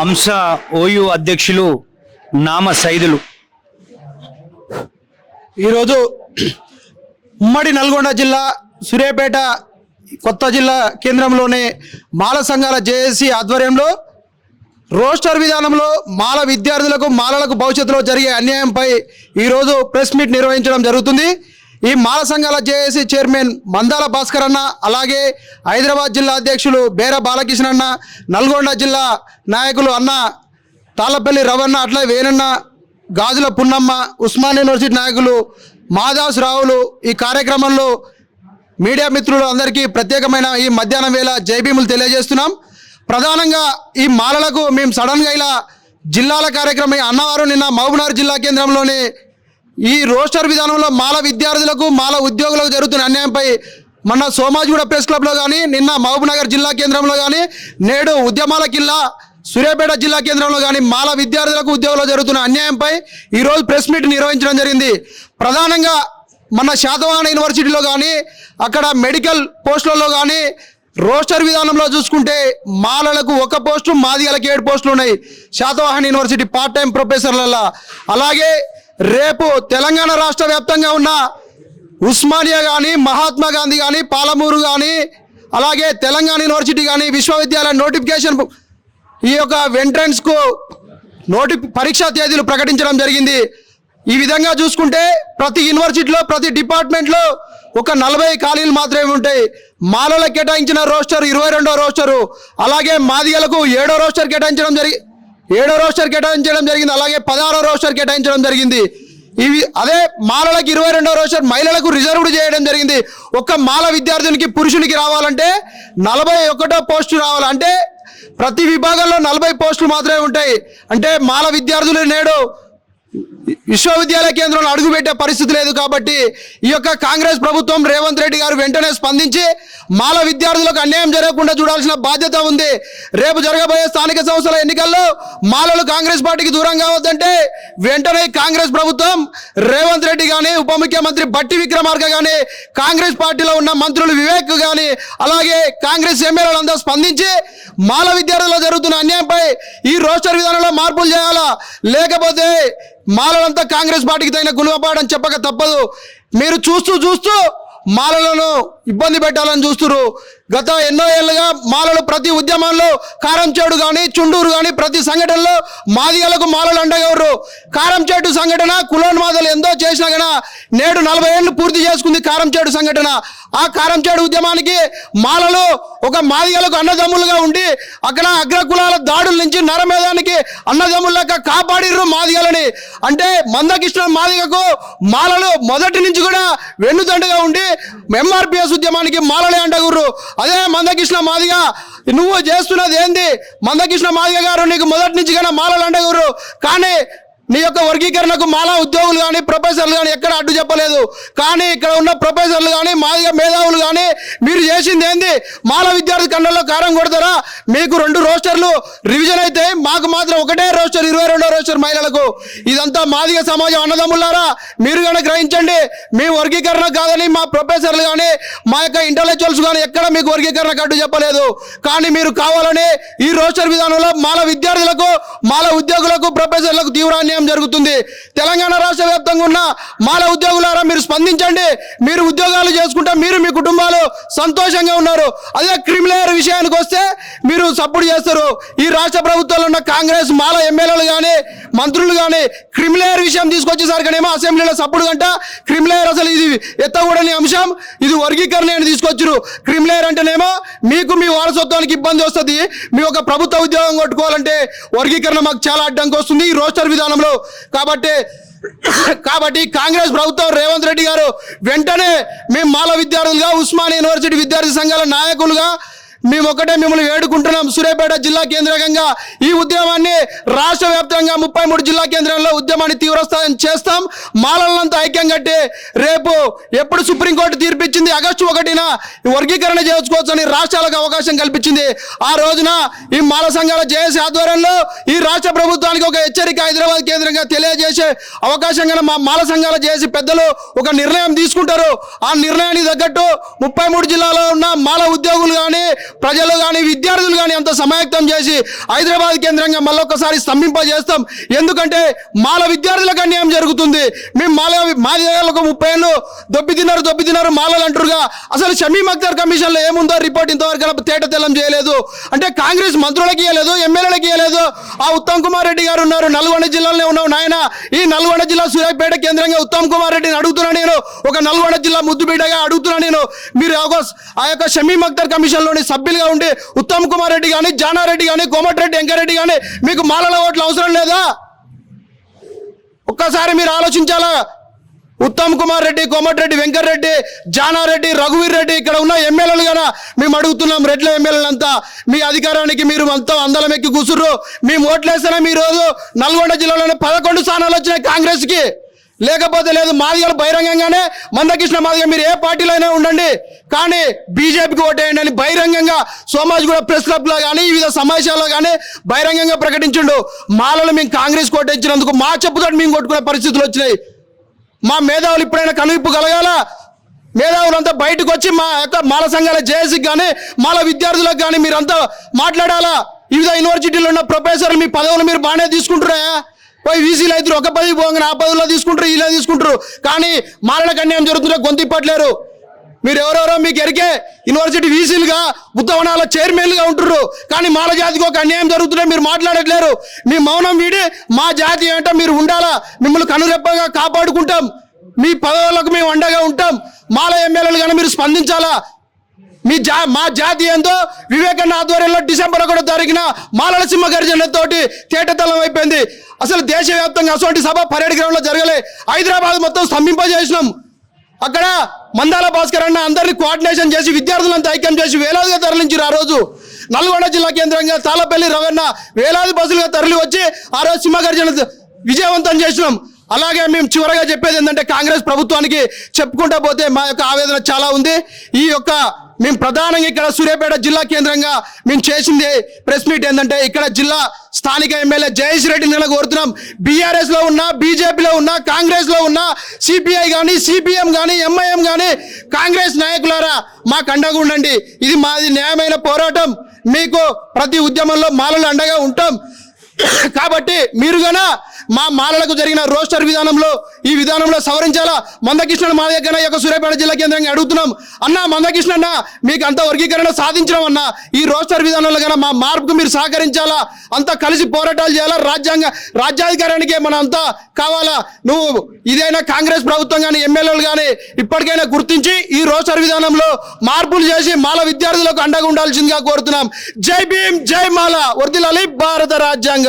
అంశ ఓయు అధ్యక్షులు నామ సైదులు. ఈరోజు ఉమ్మడి నల్గొండ జిల్లా సూర్యాపేట కొత్త జిల్లా కేంద్రంలోనే మాల సంఘాల జేఏసీ ఆధ్వర్యంలో రోస్టర్ విధానంలో మాల విద్యార్థులకు మాలలకు భవిష్యత్తులో జరిగే అన్యాయంపై ఈరోజు ప్రెస్ మీట్ నిర్వహించడం జరుగుతుంది. ఈ మాల సంఘాల జేఏసీ చైర్మన్ మందాల భాస్కర్ అన్న అలాగే హైదరాబాద్ జిల్లా అధ్యక్షులు బేర బాలకృష్ణ అన్న నల్గొండ జిల్లా నాయకులు అన్న తాళ్ళపల్లి రవణ అట్లా వేనన్న గాజుల పున్నమ్మ ఉస్మాన్ యూనివర్సిటీ నాయకులు మాదాస్ రావులు ఈ కార్యక్రమంలో మీడియా మిత్రులు అందరికీ ప్రత్యేకమైన ఈ మధ్యాహ్నం వేళ జైభీములు తెలియజేస్తున్నాం. ప్రధానంగా ఈ మాలలకు మేము సడన్గా ఇలా జిల్లాల కార్యక్రమం అన్నవారు నిన్న మహబూబ్నగర్ జిల్లా కేంద్రంలోని ఈ రోస్టర్ విధానంలో మాల విద్యార్థులకు మాల ఉద్యోగులకు జరుగుతున్న అన్యాయంపై మొన్న సోమాజిగూడ ప్రెస్ క్లబ్లో కానీ నిన్న మహబూబ్నగర్ జిల్లా కేంద్రంలో కానీ నేడు ఉద్యమాల కిల్లా సూర్యాపేట జిల్లా కేంద్రంలో కానీ మాల విద్యార్థులకు ఉద్యోగంలో జరుగుతున్న అన్యాయంపై ఈరోజు ప్రెస్ మీట్ నిర్వహించడం జరిగింది. ప్రధానంగా మన శాతవాహన యూనివర్సిటీలో కానీ అక్కడ మెడికల్ పోస్టులలో కానీ రోస్టర్ విధానంలో చూసుకుంటే మాలలకు ఒక పోస్టు మాదిగలకు ఏడు పోస్టులు ఉన్నాయి. శాతవాహన యూనివర్సిటీ పార్ట్ టైం ప్రొఫెసర్లలో అలాగే రేపు తెలంగాణ రాష్ట్ర వ్యాప్తంగా ఉన్న ఉస్మానియా కానీ మహాత్మా గాంధీ కానీ పాలమూరు కానీ అలాగే తెలంగాణ యూనివర్సిటీ కానీ విశ్వవిద్యాలయ నోటిఫికేషన్ ఈ యొక్క ఎంట్రన్స్కు నోటి పరీక్షా తేదీలు ప్రకటించడం జరిగింది. ఈ విధంగా చూసుకుంటే ప్రతి యూనివర్సిటీలో ప్రతి డిపార్ట్మెంట్లో ఒక నలభై ఖాళీలు మాత్రమే ఉంటాయి. మాలలకు కేటాయించిన రోస్టర్ ఇరవై రెండో రోస్టరు అలాగే మాదిగలకు ఏడో రోస్టర్ కేటాయించడం జరిగి ఏడో రోస్టర్ కేటాయించడం జరిగింది అలాగే పదహారో రోస్టర్ కేటాయించడం జరిగింది. ఇవి అదే మాలలకు ఇరవై రెండో రోస్టర్ మహిళలకు రిజర్వ్డ్ చేయడం జరిగింది. ఒక్క మాల విద్యార్థునికి పురుషునికి రావాలంటే నలభై ఒకటో పోస్టు రావాలంటే ప్రతి విభాగంలో నలభై పోస్టులు మాత్రమే ఉంటాయి. అంటే మాల విద్యార్థులు నేడు విశ్వవిద్యాలయ కేంద్రంలో అడుగుపెట్టే పరిస్థితి లేదు కాబట్టి ఈ యొక్క కాంగ్రెస్ ప్రభుత్వం రేవంత్ రెడ్డి గారు వెంటనే స్పందించి మాల విద్యార్థులకు అన్యాయం జరగకుండా చూడాల్సిన బాధ్యత ఉంది. రేపు జరగబోయే స్థానిక సంస్థల ఎన్నికల్లో మాలలు కాంగ్రెస్ పార్టీకి దూరం కావద్దంటే వెంటనే కాంగ్రెస్ ప్రభుత్వం రేవంత్ రెడ్డి కానీ ఉప ముఖ్యమంత్రి బట్టి విక్రమార్క కానీ కాంగ్రెస్ పార్టీలో ఉన్న మంత్రులు వివేక్ కానీ అలాగే కాంగ్రెస్ ఎమ్మెల్యేలందరూ స్పందించి మాల విద్యార్థుల్లో జరుగుతున్న అన్యాయంపై ఈ రోస్టర్ విధానంలో మార్పులు చేయాలా? లేకపోతే మాలలంతా కాంగ్రెస్ పార్టీకి తగిన గుణపాఠం చెప్పక తప్పదు. మీరు చూస్తూ చూస్తూ మాలలను ఇబ్బంది పెట్టాలని చూస్తున్నారు గత ఎన్నో ఏళ్ళుగా మాలలు ప్రతి ఉద్యమంలో కారంచేడు కానీ చుండూరు కానీ ప్రతి సంఘటనలో మాదిగలకు మాలలు అండగవరు కారంచేటు సంఘటన కులోన్మాదలు ఎంతో చేసినా కానీ నేడు నలభై ఏళ్ళు పూర్తి చేసుకుంది కారంచేడు సంఘటన. ఆ కారంచేడు ఉద్యమానికి మాలలు ఒక మాదిగలకు అన్నదమ్ములుగా ఉండి అక్కడ అగ్రకులాల దాడుల నుంచి నరమేదానికి అన్నదమ్ములక కాపాడిర్రు మాదిగలని. అంటే మందకృష్ణ మాదిగకు మాలలు మొదటి నుంచి కూడా వెన్నుదండుగా ఉండి ఎంఆర్పిఎస్ ఉద్యమానికి మాలలే అండగుర్రు. అదే మందకృష్ణ మాదిగ నువ్వు చేస్తున్నది ఏంది? మందకృష్ణ మాదిగ గారు నీకు మొదటి నుంచి కన్నా మాలలు అంటే కానీ నీ యొక్క వర్గీకరణకు మాలా ఉద్యోగులు కానీ ప్రొఫెసర్లు కానీ ఎక్కడ అడ్డు చెప్పలేదు. కానీ ఇక్కడ ఉన్న ప్రొఫెసర్లు కానీ మాదిగ మేధావులు కానీ మీరు చేసింది ఏంది? మాల విద్యార్థి కండల్లో కారం కొడతారా? మీకు రెండు రోస్టర్లు రివిజన్ అయితే మాకు మాత్రం ఒకటే రోస్టర్ ఇరవై రెండో రోస్టర్ మహిళలకు. ఇదంతా మాదిగ సమాజం అన్నదమ్ములారా మీరు కానీ గ్రహించండి మీ వర్గీకరణ కాదని మా ప్రొఫెసర్లు కానీ మా యొక్క ఇంటలెక్చువల్స్ కానీ ఎక్కడ మీకు వర్గీకరణకు అడ్డు చెప్పలేదు. కానీ మీరు కావాలని ఈ రోస్టర్ విధానంలో మాల విద్యార్థులకు మాల ఉద్యోగులకు ప్రొఫెసర్లకు తీవ్రాన్ని అన్యాయం జరుగుతుంది. తెలంగాణ రాష్ట్ర వ్యాప్తంగా ఉన్న మాల ఉద్యోగులారా మీరు స్పందించండి. మీరు ఉద్యోగాలు చేసుకుంటే మీరు మీ కుటుంబాలు సంతోషంగా ఉన్నారు. అదే క్రిమిలేయర్ విషయానికి వస్తే మీరు సపోర్ట్ చేస్తారు. ఈ రాష్ట్ర ప్రభుత్వంలో ఉన్న కాంగ్రెస్ మాల ఎమ్మెల్యేలు కానీ మంత్రులు కానీ క్రిమిలేయర్ విషయం తీసుకొచ్చేసరికనేమో అసెంబ్లీలో సపోర్ట్ గంట క్రిమిలేయర్ అసలు ఇది ఎత్తకూడని అంశం ఇది వర్గీకరణ అని తీసుకొచ్చారు. క్రిమిలేయర్ అంటేనేమో మీకు మీ వారసత్వానికి ఇబ్బంది వస్తుంది. మీ ఒక ప్రభుత్వ ఉద్యోగం కొట్టుకోవాలంటే వర్గీకరణ మాకు చాలా అడ్డంకి వస్తుంది. ఈ రోస్టర్ విధానంలో కాబట్టి కాబట్టి కాంగ్రెస్ ప్రభుత్వం రేవంత్ రెడ్డి గారు వెంటనే మేము మాల విద్యార్థులుగా ఉస్మానియా యూనివర్సిటీ విద్యార్థి సంఘాల నాయకులుగా మేము ఒకటే మిమ్మల్ని వేడుకుంటున్నాం. సూర్యాపేట జిల్లా కేంద్రంగా ఈ ఉద్యమాన్ని రాష్ట్ర వ్యాప్తంగా ముప్పై మూడు జిల్లా కేంద్రంలో ఉద్యమాన్ని తీవ్రస్థానం చేస్తాం. మాలలంతా ఐక్యం కట్టి రేపు ఎప్పుడు సుప్రీంకోర్టు తీర్పిచ్చింది? ఆగస్టు ఒకటిన ఈ వర్గీకరణ చేసుకోవచ్చని రాష్ట్రాలకు అవకాశం కల్పించింది. ఆ రోజున ఈ మాల సంఘాల జేఏసీ ఆధ్వర్యంలో ఈ రాష్ట్ర ప్రభుత్వానికి ఒక హెచ్చరిక హైదరాబాద్ కేంద్రంగా తెలియజేసే అవకాశంగా మా మాల సంఘాల జేఏసీ పెద్దలు ఒక నిర్ణయం తీసుకుంటారు. ఆ నిర్ణయానికి తగ్గట్టు ముప్పై మూడు జిల్లాలో ఉన్న మాల ఉద్యోగులు కానీ ప్రజలు కానీ విద్యార్థులు కానీ అంత సమాయత్తం చేసి హైదరాబాద్ కేంద్రంగా మళ్ళొకసారి స్తంభింపజేస్తాం. ఎందుకంటే మాల విద్యార్థులకు అన్యాయం జరుగుతుంది. మేము మాల మా ఒక ముప్పై ఏళ్ళు దొబ్బి తిన్నారు దొబ్బి తిన్నారు మాలలు అంటారుగా. అసలు షమీమ్ అఖ్తర్ కమిషన్లో ఏముందో రిపోర్ట్ ఇంతవరకు తేట తెల్లం చేయలేదు. అంటే కాంగ్రెస్ మంత్రులకి ఇవ్వలేదు ఎమ్మెల్యేలకు ఇవ్వలేదు ఆ ఉత్తమ్ కుమార్ రెడ్డి గారు ఉన్నారు నల్గొండ జిల్లాలోనే ఉన్నావు నాయన. ఈ నల్గొండ జిల్లా సూర్యాపేట కేంద్రంగా ఉత్తమ్ కుమార్ రెడ్డిని అడుగుతున్నా నేను. ఒక నల్గొండ జిల్లా ముద్దుబిడ్డగా అడుగుతున్నా నేను. మీరు ఆ యొక్క షమీమ్ అఖ్తర్ కమిషన్లోని సభ్యులుగా ఉండి ఉత్తమ్ కుమార్ రెడ్డి కానీ జానారెడ్డి కానీ కోమటిరెడ్డి వెంకరెడ్డి కానీ మీకు మాలల ఓట్లు అవసరం లేదా? ఒక్కసారి మీరు ఆలోచించాలా? ఉత్తమ్ కుమార్ రెడ్డి కోమటిరెడ్డి వెంకటరెడ్డి జానారెడ్డి రఘువీర్ రెడ్డి ఇక్కడ ఉన్న ఎమ్మెల్యేలు కదా మేము అడుగుతున్నాం రెడ్ల ఎమ్మెల్యేలంతా. మీ అధికారానికి మీరు అంతా అందలం ఎక్కి కూసుర్రు. మేము ఓట్లేస్తేనే మీ రోజు నల్గొండ జిల్లాలోనే పదకొండు స్థానాలు వచ్చినాయి కాంగ్రెస్కి. లేకపోతే లేదు మాదిగలు బహిరంగంగానే మందకృష్ణ మాదిగ మీరు ఏ పార్టీలో అయినా ఉండండి. కానీ బీజేపీకి ఓటేయండి అని బహిరంగంగా సోమాజ్ కూడా ప్రెస్ క్లబ్లో కానీ వివిధ సమావేశాల్లో కానీ బహిరంగంగా ప్రకటించిండు. మాలలు మేము కాంగ్రెస్ కోటేయించినందుకు మా చెప్పుతోటి మేము కొట్టుకునే పరిస్థితులు వచ్చినాయి. మా మేధావులు ఇప్పుడైనా కనువిప్పు కలగాల మేధావులంతా బయటకు వచ్చి మా యొక్క మాల సంఘాల జేఏసీకి కానీ మాల విద్యార్థులకు కానీ మీరంతా మాట్లాడాలా? వివిధ యూనివర్సిటీలు ఉన్న ప్రొఫెసర్లు మీ పదవులు మీరు బాగానే తీసుకుంటున్నాయా? పోయి వీసీలు అయితే ఒక పదవి పోగానే ఆ పదవిలో తీసుకుంటారు ఇలా తీసుకుంటారు. కానీ మాలలకు అన్యాయం జరుగుతుంటే గొంతిప్పట్లేరు మీరు ఎవరెవరో మీకు ఎరికే యూనివర్సిటీ వీసీలుగా ఉత్తవనాల చైర్మన్లుగా ఉంటారు కానీ మాల జాతికి ఒక అన్యాయం జరుగుతుంటే మీరు మాట్లాడట్లేరు. మీ మౌనం వీడి మా జాతి ఏంటో మీరు ఉండాలా? మిమ్మల్ని కనురెప్పగా కాపాడుకుంటాం. మీ పదవులకు మేము అండగా ఉంటాం. మాల ఎమ్మెల్యేలు కానీ మీరు స్పందించాలా? మీ జా మా జాతి ఏందో వివేకన్న ఆధ్వర్యంలో డిసెంబర్ ఒకటో తారీఖున మాలల సింహ గర్జనతోటి తేటతలం అయిపోయింది. అసలు దేశవ్యాప్తంగా అటువంటి సభ పరేడ్ గ్రౌండ్లో జరగలే. హైదరాబాద్ మొత్తం స్తంభింపజేసినాం. అక్కడ మందాల భాస్కర్ అన్న అందరినీ కోఆర్డినేషన్ చేసి విద్యార్థులంతా ఐక్యం చేసి వేలాదిగా తరలించారు ఆ రోజు. నల్గొండ జిల్లా కేంద్రంగా తాళపల్లి రవణ వేలాది బస్సులుగా తరలి వచ్చి ఆ రోజు సింహగర్జన విజయవంతం చేసినాం. అలాగే మేము చివరగా చెప్పేది ఏంటంటే కాంగ్రెస్ ప్రభుత్వానికి చెప్పుకుంటా పోతే మా యొక్క ఆవేదన చాలా ఉంది. ఈ యొక్క మేము ప్రధానంగా ఇక్కడ సూర్యాపేట జిల్లా కేంద్రంగా మేము చేసింది ప్రెస్ మీట్ ఏంటంటే ఇక్కడ జిల్లా స్థానిక ఎమ్మెల్యే జయేష్ రెడ్డి నిన్న కోరుతున్నాం. బీఆర్ఎస్లో ఉన్న బీజేపీలో ఉన్న కాంగ్రెస్లో ఉన్న సిపిఐ కానీ సిపిఎం కానీ ఎంఐఎం కానీ కాంగ్రెస్ నాయకులారా మాకు అండగా ఉండండి. ఇది మాది న్యాయమైన పోరాటం. మీకు ప్రతి ఉద్యమంలో మాలలు అండగా ఉంటాం. కాబట్టి మీరు గన మా మాలలకు జరిగిన రోస్టర్ విధానంలో ఈ విధానంలో సవరించాలా మందకృష్ణుడు మా దగ్గర యొక్క సూర్యాపేట జిల్లా కేంద్రంగా అడుగుతున్నాం. అన్న మందకృష్ణ అన్న మీకు అంత వర్గీకరణ సాధించడం అన్న ఈ రోస్టర్ విధానంలో కన్నా మా మార్పుకు మీరు సహకరించాలా? అంతా కలిసి పోరాటాలు చేయాలా? రాజ్యాంగ రాజ్యాధికారానికే మనం అంతా కావాలా? నువ్వు ఇదైనా కాంగ్రెస్ ప్రభుత్వం కానీ ఎమ్మెల్యేలు కానీ ఇప్పటికైనా గుర్తించి ఈ రోస్టర్ విధానంలో మార్పులు చేసి మాల విద్యార్థులకు అండగా ఉండాల్సిందిగా కోరుతున్నాం. జై భీమ్ జై మాల. వర్దిలాలి భారత రాజ్యాంగం.